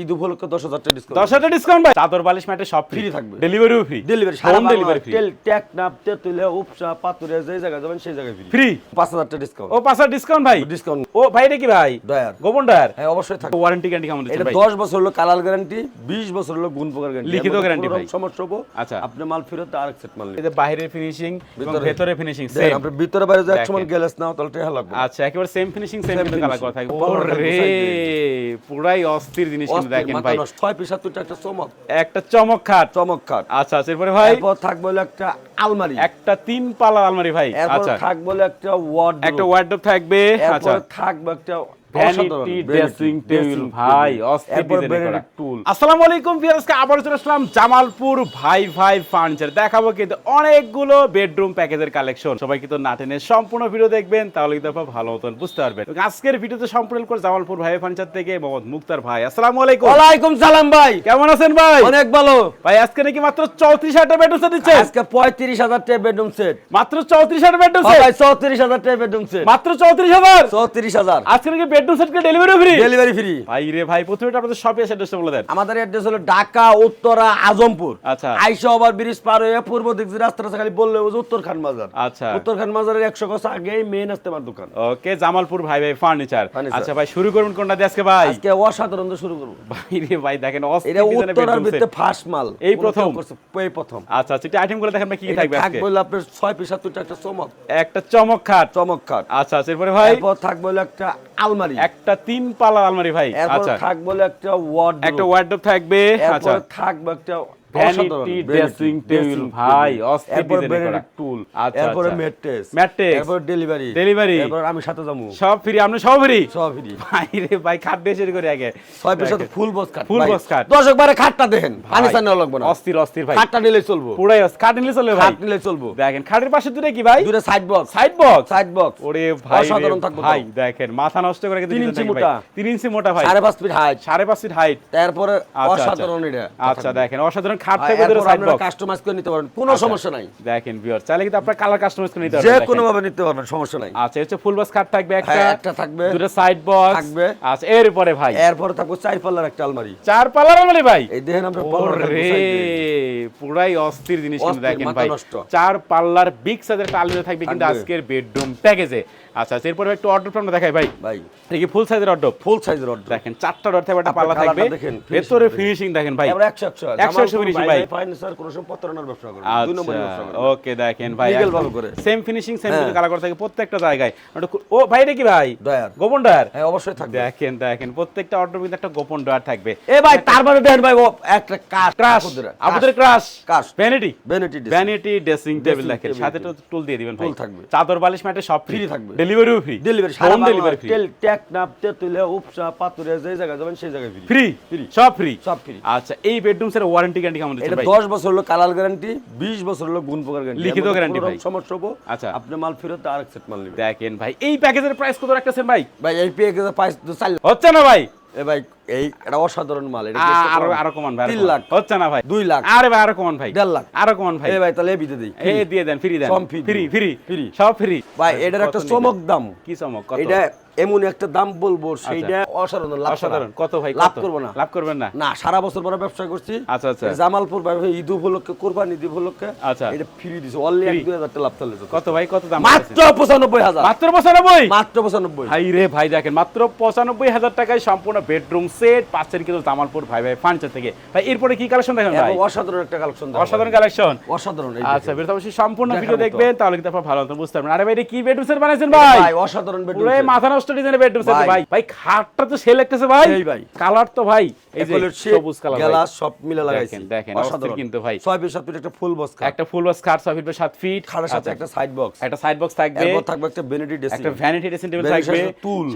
ঈদ উপলক্ষে দশ হাজার টাকা ডিসকাউন্ট দশ হাজার ডিসকাউন্ট ভাই। চাদর বালিশ ম্যাটে সব ফ্রি থাকবে। ডেলিভারিও free delivery home delivery free তেল ট্যাক নাপ তেতুলিয়া উপসা পাতুরিয়া যে জায়গায় যাবেন সেই জায়গায় ফ্রি ফ্রি পাঁচ হাজার টাকা ডিসকাউন্ট ও পাঁচ হাজার ডিসকাউন্ট ভাই। ডিসকাউন্ট ও ভাই এটা কি ভাই? ডয়ার গোপন ডায়ার হ্যাঁ অবশ্যই থাকবে। ওয়ারেন্টি গ্যারান্টি কেমন এটা দশ বছর হলো কালার গ্যারান্টি বিশ বছর হলো গুণ প্রকার গ্যারান্টি লিখিত guarantee ভাই। সমস্যা হব আচ্ছা। আপনি মাল ফেরত আর এক সেট মাল এতে বাইরের ফিনিশিং ভেতরে। ফিনিশিং সেম আপনি ভিতরে বাইরে যে এক সময় দেখেন। নাও তাহলে টেহা লাগবে। আচ্ছা একেবারে সেম ফিনিশিং সেম কিন্তু কালার করা থাকবে। ওরে পুরাই অস্থির জিনিস কিন্তু দেখেন ভাই। ছয় পিস একটা চমক। একটা চমক খাট। চমক খাট। আচ্ছা আচ্ছা এরপরে ভাই? এরপর থাকবে একটা আলমারি। একটা তিন পালা আলমারি ভাই। আচ্ছা। থাকবে হলো একটা ওয়ার্ড একটা ওয়ার্ডরোব থাকবে। আচ্ছা। থাকবে একটা আসসালামু আলাইকুম আবার চলে আসলাম জামালপুর ভাই ভাই ফার্নিচার দেখাবো কিন্তু অনেকগুলো বেডরুম প্যাকেজের কালেকশন সবাই কিন্তু না টেনে সম্পূর্ণ ভিডিও দেখবেন তাহলে কিন্তু আপনারা ভালো মতন বুঝতে পারবেন। আজকের ভিডিওতে সম্পূর্ণ করে জামালপুর ভাই ফার্নিচার থেকে মোহাম্মদ মুক্তার ভাই। আসসালামু আলাইকুম ওয়ালাইকুম সালাম ভাই। কেমন আছেন ভাই? অনেক ভালো। ভাই আজকে নাকি মাত্র চৌত্রিশ হাজার বেডরুম সেট দিচ্ছে আজকে পঁয়ত্রিশ হাজার টাকা বেডরুম সেট মাত্র চৌত্রিশ হাজার বেডরুম ভাই সেট চৌত্রিশ হাজার টাকা বেডরুম সেট মাত্র চৌত্রিশ হাজার? চৌত্রিশ হাজার। আজকে নাকি bedroom set delivery free delivery free ভাই রে ভাই প্রথমে আপনাদের শপে অ্যাড্রেসটা বলে দেন। আমাদের অ্যাড্রেস হলো ঢাকা উত্তরা আজমপুর। আচ্ছা। আইসা ওভার ব্রিজ পার হয়ে পূর্ব দিক রাস্তাটা খালি বললে ওই উত্তর খান বাজার। আচ্ছা। উত্তর খান বাজারের একশো গজ আগেই আসতে আমার দোকান। ওকে জামালপুর ভাই ভাই ফার্নিচার আচ্ছা ভাই শুরু করুন কোনটা দিয়ে আজকে ভাই? আজকে অসাধারণ শুরু করব। ভাই রে ভাই দেখেন অস্থির এটা উত্তরার ভিতরে ফার্স্ট মাল। এই প্রথম? এই প্রথম। আচ্ছা আচ্ছা আইটেমগুলো দেখেন ভাই কি কি থাকবে আজকে? থাকবে আপনার ছয় পিস সাত একটা চমক। একটা চমক খাট। চমক খাট। আচ্ছা আচ্ছা এরপরে ভাই? এরপর থাকবে একটা আলমারি। একটা তিন পাল্লা আলমারি ভাই। আচ্ছা। থাক বলে একটা ওয়ার্ড একটা ওয়ার্ডরোব থাকবে। আচ্ছা। থাক থাকবে একটা ভ্যানিটি ড্রেসিং টেবিল ভাই table। অস্থির এরপর ডিজাইন করা। Vanity tool, আচ্ছা। এরপরে আচ্ছা ম্যাট্রেস এরপর ডেলিভারি এরপর আমি সাথে যাব। সব ফ্রি আপনি সব ফ্রি? সব ফ্রি। ভাই রে ভাই খাট দিয়ে শুরু করে আগে। ছয় পিস সাথে ফুল বক্স খাট ভাই। box খাট। দর্শক বারে খাটটা দেখেন। পানি লাগবে না। অস্থির অস্থির ভাই। খাটটা নিলে চলবো। পুরাই। খাট নিলে চলবে ভাই। খাট নিলে চলবো। দেখেন খাটের পাশে দুটো কি ভাই? দূরে side box side box side box ওরে ভাই অসাধারণ থাকবে ভাই দেখেন মাথা নষ্ট করে কিন্তু তিন ইঞ্চি মোটা। তিন ইঞ্চি মোটা ভাই। সাড়ে পাঁচ ফিট হাইট সাড়ে পাঁচ ফিট হাইট তারপরে আচ্ছা, অসাধারণ এটা। আচ্ছা দেখেন অসাধারণ খাট দুটো এরপর সাইড বক্স কাস্টমাইজ করে নিতে পারেন কোনো সমস্যা নাই। দেখেন ভিউয়ার চাইলে কিন্তু আপনার কালার কাস্টমাইজ করে নিতে যে কোনো ভাবে নিতে পারবেন সমস্যা নাই। আচ্ছা হচ্ছে ফুল বক্স খাট থাকবে একটা হ্যাঁ, একটা থাকবে। দুটো সাইড বক্স থাকবে। আচ্ছা এরপরে ভাই। এরপরে থাকবে চার পাল্লার একটা আলমারি। চার পাল্লার আলমারি ভাই? এই দেখেন আপনার পাল্লা থাকবে ওরে side দিয়ে। পুরাই অস্থির জিনিস কিন্তু দেখেন ভাই। চার পাল্লার বিগ সাইজের একটা আলমারি থাকবে কিন্তু আজকের বেডরুম প্যাকেজে আচ্ছা আচ্ছা, এরপরে একটু অর্ডার আমরা দেখাই ভাই। ভাই। দেখি ফুল সাইজের অর্ডার ফুল সাইজের অর্ডার দেখেন চারটা ডট থাকবে একটা পাল্লা থাকবে। দেখেন, ভেতরে ফিনিশিং দেখেন ভাই। আমরা 100 100 একশো। একশো finishing ভাই। ফাইন্যান্সার কোনো সময় প্রতারণার ব্যবসা করে দুই নম্বরের ব্যবসা আচ্ছা করে ওকে দেখেন ভাই Legal ভালো করে। সেম ফিনিশিং সেম হ্যাঁ। কালার করা থাকে প্রত্যেকটা জায়গায়। ও ভাই এটা কি ভাই? ডয়ার গোপন ডয়ার হ্যাঁ অবশ্যই থাকবে। দেখেন দেখেন প্রত্যেকটা অর্ডার কিন্তু একটা গোপন ডয়ার থাকবে। এ ভাই তারপরে দেখেন ভাই ও একটা কাঠ ক্রাশ আপনাদের crush crush vanity vanity vanity dressing table দেখেন সাথে তো টুল দিয়ে দিবেন ভাই। থাকবে। চাদর বালিশ ম্যাটে সব ফ্রি থাকবে। ডেলিভারিও free delivery home delivery free তেল ট্যাক নাপ তেতুলিয়া উপসা পাতুরিয়া যে জায়গা যাবেন সেই জায়গায় ফ্রি ফ্রি। সব ফ্রি সব ফ্রি আচ্ছা এই বেডরুম সের ওয়ারেন্টি গ্যারান্টি কেমন দিচ্ছেন ভাই? 10 বছর হলো কালার গ্যারান্টি 20 বছর হলো গুণ প্রকার গ্যারান্টি লিখিত গ্যারান্টি ভাই। সমস্যা হব আচ্ছা। আপনি মাল ফেরত আর এক সেট মাল নেবেন। দেখেন ভাই এই প্যাকেজের প্রাইস কত রাখতেছেন ভাই? ভাই এই প্যাকেজের প্রাইস তো হচ্ছে না ভাই? এ ভাই এই এটা অসাধারণ মাল এটা আরও আরও কমান ভাই আরও তিন লাখ। হচ্ছে না ভাই? দুই লাখ। আরে ভাই আরও কমান ভাই। দেড় লাখ। আরও কমান ভাই। ভাই তাহলে বিতে দিই। এই দিয়ে দেন ফ্রি দেন। সব ফ্রি ফ্রি ফ্রি সব ফ্রি ভাই এটার একটা চমক দাম। কি চমক কত? এটা এমন একটা দাম বলব সেইটা অসাধারণ লাভ অসাধারণ। কত ভাই লাভ? করব না। লাভ করবেন না? না সারা বছর পরে ব্যবসা করছি। আচ্ছা, আচ্ছা। জামালপুর ভাই ঈদ উপলক্ষে কোরবানি ঈদ উপলক্ষে আচ্ছা। এটা ফ্রি দিছে। অনলি এক। দুই হাজার টাকা লাভ চলে কত ভাই কত দাম মাত্র পঁচানব্বই হাজার। মাত্র পঁচানব্বই? মাত্র পঁচানব্বই। ভাই রে ভাই দেখেন মাত্র পঁচানব্বই হাজার টাকায় সম্পূর্ণ বেডরুম সেট পাচ্ছেন কিন্তু জামালপুর ভাই ভাই ফার্নিচার থেকে। ভাই এরপরে কি কালেকশন দেখেন ভাই? অসাধারণ একটা কালেকশন অসাধারণ কালেকশন অসাধারণ আচ্ছা। বের অবশ্যই সম্পূর্ণ ভিডিও দেখবেন তাহলে কিন্তু আপনারা ভালো মতো বুঝতে পারবেন। আরে ভাই এটা কি বেডরুম সেট বানাইছেন ভাই? ভাই অসাধারণ set। মাথা নষ্ট ডিজাইনের বেডরুম সেট। ভাই ভাই খাটটা তো সে লাগতেছে ভাই ভাই। কালার তো ভাই এই যে Epaulette shape, সবুজ কালার গ্লাস সব মিলে লাগাইছি। দেখেন, দেখেন, কিন্তু ভাই। ছয় পিস সাত পিস একটা ফুল বক্স খাট একটা ফুল বক্স খাট ছয় ফিট বাই সাত ফিট। খাটের সাথে একটা সাইড বক্স একটা সাইড বক্স থাকবে। এরপর থাকবে একটা বেনেডি ড্রেসিং একটা ভ্যানিটি ড্রেসিং টেবিল থাকবে।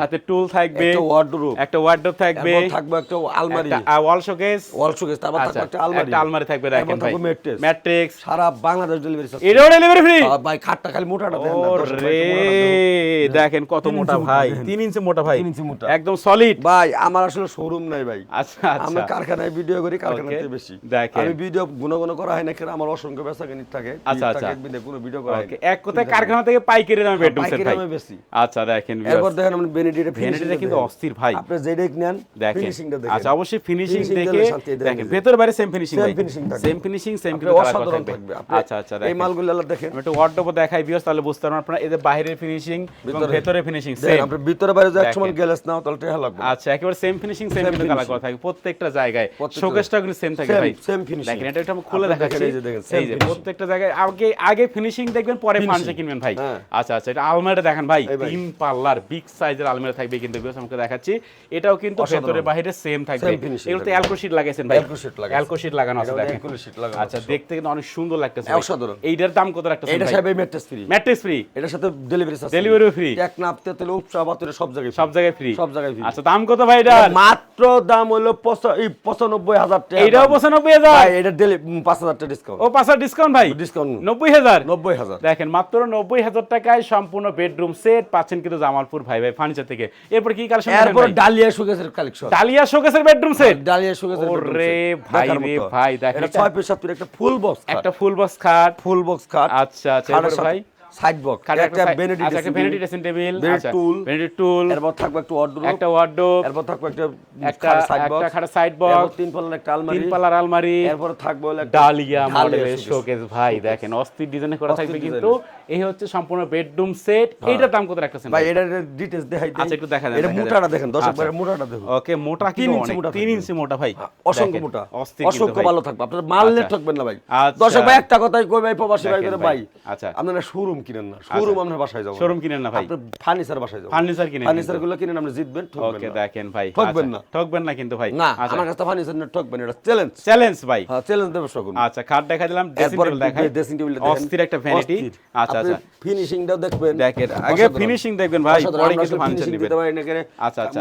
সাথে টুল থাকবে। একটা ওয়ার্ডরোব একটা ওয়ার্ডরোব থাকবে। এরপর থাকবে একটা আলমারি। একটা ওয়াল শোকেস ওয়াল শোকেস তারপর থাকবে একটা আলমারি। একটা আলমারি থাকবে দেখেন ভাই। থাকবে ম্যাট্রিক্স সারা বাংলাদেশ ডেলিভারি এটাও ডেলিভারি ফ্রি ভাই খাটটা খালি মোটাটা দেখেন না, ও দর্শক ভাই, রে একটু মোটাটা দেখেন। দেখেন কত মোটা ভাই দেখেন। তিন ইঞ্চি মোটা ভাই। ইঞ্চি মোটা। একদম সলিড ভাই আমার আসলে শোরুম নাই ভাই। আচ্ছা। আমরা আচ্ছা কারখানায় ভিডিও করি কারখানাতে বেশি। আমি ভিডিও গুণ গুণ করা হয় না কারণ আমার অসংখ্য বেচা কিনি থাকে আচ্ছা, আচ্ছা। কোনো ভিডিও করা হয় এক কথায় কারখানা থেকে পাইকারি দামে বেডরুম সেট পাইকারি ভাই। দামে বেশি। আচ্ছা দেখেন এরপর দেখেন আমরা বেনিডিটা ভ্যানিটিটা কিন্তু অস্থির ভাই। আপনি যেটাই নেন ফিনিশিংটা দেখেন। আচ্ছা অবশ্যই ফিনিশিং দেখে দেখেন ভেতর বাইরে সেম ফিনিশিং finishing থাকবে। সেম ফিনিশিং সেম কিন্তু অসাধারণ থাকবে। আচ্ছা আচ্ছা এই মালগুলো আলাদা দেখেন। একটু ওয়ার্ডরোব দেখাই বিয়স তাহলে বুঝতে পারবেন। আপনারা এদের বাইরের ফিনিশিং এবং ভিতরে- ফিনিশিং সেম আপনি ভিতরে বাইরে যে এক সমান। গ্যালাস নাও তাহলে লাগবে। আচ্ছা একেবারে সেম ফিনিশিং সেম কিন্তু কালার করা থাকবে প্রত্যেকটা জায়গায় শোকেসটা কিন্তু সেম থাকে ভাই। same finishing। দেখেন এটা একটু আমি খুলে দেখাচ্ছি। এই যে দেখেন, এই যে প্রত্যেকটা জায়গায় আগে আগে ফিনিশিং দেখবেন পরে Finishing। কিনবেন ভাই। হ্যাঁ। আচ্ছা আচ্ছা এটা আলমারিটা দেখেন ভাই তিন পাল্লার বিগ সাইজের আলমারি থাকবে কিন্তু আমাকে দেখাচ্ছি। এটাও কিন্তু। ভেতরে বাইরে সেম থাকবে। Same finishing এগুলোতে অ্যালকো শীট লাগাইছেন ভাই। Alco sheet লাগাইছে। অ্যালকো শীট লাগানো আছে দেখেন। alco sheet লাগানো আচ্ছা দেখতে কিন্তু অনেক সুন্দর লাগতেছে অসাধারণ। এইটার দাম কত রাখতেছেন এটা ভাই? সাহেব ম্যাট্রেস ফ্রি ম্যাট্রেস ফ্রি এটার সাথে ডেলিভারি Delivery free? এক নাপ তেতুল উপসা বাতুরে সব জায়গায় সব জায়গায় ফ্রি সব জায়গায় free। আচ্ছা দাম কত ভাই এটা এটা মাত্র দাম হলো পঁচানব্বই হাজার টাকা এইটাও দাম। পঁচানব্বই হাজার? এটা ডেলি পাঁচ হাজার টাকা ডিসকাউন্ট ও পাঁচ ডিসকাউন্ট ভাই? ডিসকাউন্ট নব্বই হাজার? নব্বই হাজার। দেখেন মাত্র নব্বই হাজার টাকায় সম্পূর্ণ বেডরুম সেট পাচ্ছেন কিন্তু জামালপুর ভাই ভাই ফার্নিচার থেকে। এরপর কি কালেকশন এরপর ডালিয়া সুগেসের কালেকশন ডালিয়া শোকেসের বেডরুম সেট ডালিয়া সুগেসের ওরে ভাই রে ভাই, দেখেন ছয় পিস সাত একটা ফুল বক্স একটা ফুল বক্স খাট ফুল বক্স খাট আচ্ছা আচ্ছা ভাই? সাইড বক্স একটা বেনেডিট একটা ভ্যানিটি ড্রেসিং টেবিল আচ্ছা tool। ভ্যানিটি টুল এরপর থাকবে একটা ওয়ার্ডরোব একটা ওয়ার্ডরোব এরপর থাকবে একটা একটা সাইড একটা খাটা সাইড বক্স তিন পাল্লার একটা আলমারি তিন পাল্লার আলমারি এরপর থাকবে একটা ডালিয়া মডেলের শোকেস ভাই দেখেন অস্থির ডিজাইনে করা থাকবে কিন্তু এই হচ্ছে সম্পূর্ণ বেডরুম সেট এইটার দাম কত রাখতেছেন ভাই ভাই ডিটেইলস দেখাই দিই আচ্ছা, একটু দেখা দেন, এটা মোটাটা দেখেন দর্শক আচ্ছা। ভাই মোটাটা দেখুন ওকে মোটা তিন অনেক মোটা ইঞ্চি মোটা ভাই অসংখ্য মোটা অস্থির অসংখ্য ভালো থাকবে আপনার মারলে আচ্ছা। ঠকবেন না ভাই। দর্শক ভাই একটা কথাই কই ভাই প্রবাসী ভাই করে ভাই। আচ্ছা। আপনারা শোরুম কিনেন না। শোরুম আপনার বাসায় যাবেন। শোরুম কিনেন না ভাই। আপনি ফার্নিচার বাসায় যাবেন। ফার্নিচার কিনেন ফার্নিচারগুলো কিনেন আপনি জিতবেন ঠকবেন ওকে দেখেন ভাই ঠকবেন আচ্ছা, না। ঠকবেন না কিন্তু ভাই। না আচ্ছা। আমার কাছে ফার্নিচার না ঠকবেন এটা চ্যালেঞ্জ চ্যালেঞ্জ ভাই। হ্যাঁ চ্যালেঞ্জ দেবে সকল। আচ্ছা খাট দেখা দিলাম ড্রেসিং টেবিল দেখাই। ড্রেসিং টেবিল অস্থির একটা ভ্যানিটি আচ্ছা আচ্ছা। ফিনিশিংটাও দেখবেন। দেখেন আগে ফিনিশিং দেখবেন ভাই পরে আমরা কিন্তু আসলে ফার্নিচার নেবেন। আচ্ছা, আচ্ছা।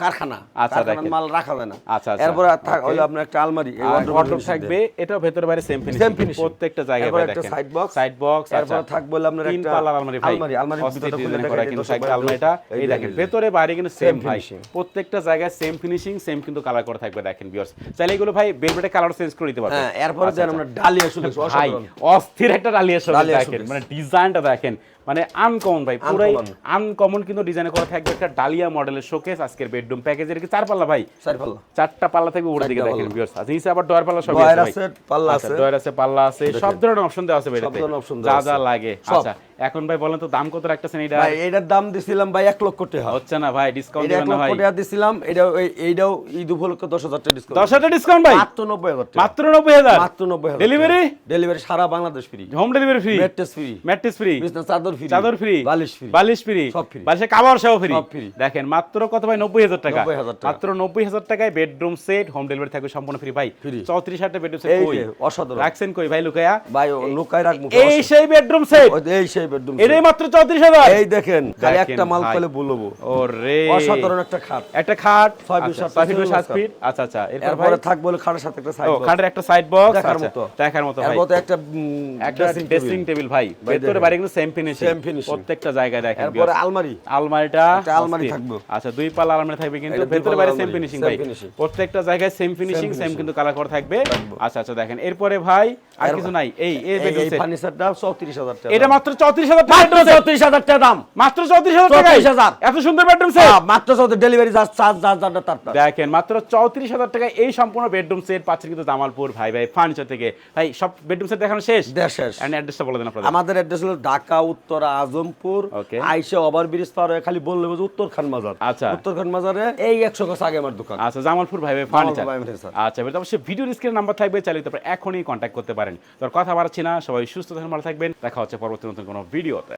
কারখানা। আচ্ছা, দেখেন। মাল রাখা যায় না। আচ্ছা, আচ্ছা। এরপর. হলো আপনার একটা আলমারি এই ওয়ার্ডরোব থাকবে। এটাও ভেতরে বাইরে সেম ফিনিশিং। প্রত্যেকটা জায়গায় দেখেন। side box। সাইড বক্স এরপর থাকবে হলো আপনার তিন পাল্লার আলমারি ভাই আলমারি, আলমারি ভিতরটা খুলে করা কিন্তু দর্শক আলমারিটা এই দেখেন। ভেতরে বাইরে কিন্তু সেম ভাই প্রত্যেকটা জায়গায় সেম ফিনিশিং সেম কিন্তু কালার করা থাকবে দেখেন ভিউয়ার্স চাইলে এগুলো ভাই বেলবেটে কালার চেঞ্জ করে দিতে পারবেন হ্যাঁ এরপরে যেন আচ্ছা। আমরা ডালিয়া শুনে ভাই অস্থির একটা ডালিয়া শোকেস দেখেন। মানে ডিজাইনটা দেখেন মানে আনকমন ভাই পুরাই। আনকমন কিন্তু ডিজাইন করা থাকবে একটা ডালিয়া মডেলের শোকেস আজকের বেডরুম প্যাকেজের কি চার পাল্লা ভাই? চার পাল্লা চারটা পাল্লা থাকবে উপরের দিকে দেখেন ভিউয়ার্স আছে। নিচে আবার ডয়ার পাল্লা সব ডয়ার আছে পাল্লা আছে। ডয়ার আছে পাল্লা আছে সব ধরনের অপশন দেওয়া আছে সব বেডতে ধরনের অপশন যা আছে। যা যা লাগে আচ্ছা এখন ভাই বলেন তো দাম কত রাখতেছেন এটা ভাই এটার দাম দিছিলাম ভাই এক লক্ষ টাকা। হচ্ছে না ভাই ডিসকাউন্ট দিবেন না লক্ষ ভাই। টাকা দিছিলাম এটা এইটাও ঈদ উপলক্ষে দশ হাজার টাকা ডিসকাউন্ট দশ হাজার ডিসকাউন্ট ভাই? মাত্র নব্বই হাজার টাকা। মাত্র নব্বই হাজার? মাত্র নব্বই হাজার ডেলিভারি ডেলিভারি সারা Bangladesh free home delivery free mattress free mattress free বিছনা চাদর ফ্রি চাদর ফ্রি বালিশ ফ্রি বালিশ ফ্রি সব free। বালিশের কাভার সহ ফ্রি সব free। দেখেন মাত্র কত ভাই? নব্বই হাজার টাকা। 90,000 টাকা। মাত্র নব্বই হাজার টাকায় বেডরুম সেট হোম ডেলিভারি থাকবে সম্পূর্ণ ফ্রি ভাই Free। চৌত্রিশ হাজার বেডরুম সেট কই? অসাধারণ। রাখছেন কই? ভাই লুকায়া। ভাই লুকায় রাখব। এই সেই বেডরুম সেট এই সেই বেডরুম এটাই মাত্র চৌত্রিশ হাজার। এই দেখেন খালি একটা মাল পেলে বলব। ওরে। অসাধারণ একটা খাট। একটা খাট? ছয় ফিট আচ্ছা, ফিট ফিট ফিট? আচ্ছা আচ্ছা এরপর থাকবে খাটের সাথে একটা সাইড ও খাটের একটা সাইড বক্স দেখার মতো। দেখার মতো ভাই। এরপর তো একটা একটা ড্রেসিং টেবিল ভাই। ভেতরে বাইরে কিন্তু সেম ফিনিশিং Same finishing। প্রত্যেকটা জায়গায় দেখেন এরপরে আলমারি। আলমারিটা একটা আলমারি থাকবে। আচ্ছা দুই পাল্লা আলমারি থাকবে কিন্তু ভেতরে বাইরে সেম ফিনিশিং ভাই। প্রত্যেকটা জায়গায় সেম ফিনিশিং সেম কিন্তু কালার করা থাকবে। আচ্ছা আচ্ছা দেখেন। এরপরে ভাই আর কিছু নাই। এই এই ফার্নিচারটা চৌত্রিশ হাজার টাকা। এটা মাত্র চৌত্রিশ হাজার মাত্র চৌত্রিশ হাজার টাকা দাম। মাত্র চৌত্রিশ হাজার টাকায়? 34,000 এত সুন্দর বেডরুম সেট মাত্র চৌত্রিশ delivery charge charge charge charge তার তার। দেখেন মাত্র চৌত্রিশ হাজার টাকায় এই সম্পূর্ণ বেডরুম সেট পাচ্ছেন কিন্তু জামালপুর ভাই ভাই ফার্নিচার থেকে। ভাই সব বেডরুম সেট দেখানো শেষ? শেষ। এন্ড অ্যাড্রেসটা বলে দেন আপনাদের। আমাদের অ্যাড্রেস হলো ঢাকা উত্তরা আজমপুর. আইসে ওভার ব্রিজ পার হয়ে খালি বললে বুঝি উত্তর খান বাজার। আচ্ছা। উত্তর খান বাজারে এই একশো গাছ আগে আমার দোকান। আচ্ছা জামালপুর ভাই ভাই ফার্নিচার আচ্ছা এবার অবশ্যই ভিডিও স্ক্রিনের নাম্বার থাকবে চাইলে তারপরে এখনই কন্ট্যাক্ট করতে পারেন। তোর কথা বাড়াচ্ছি না সবাই সুস্থ থাকবেন ভালো থাকবেন। দেখা হচ্ছে পরবর্তী নতুন কোনো ভিডিওতে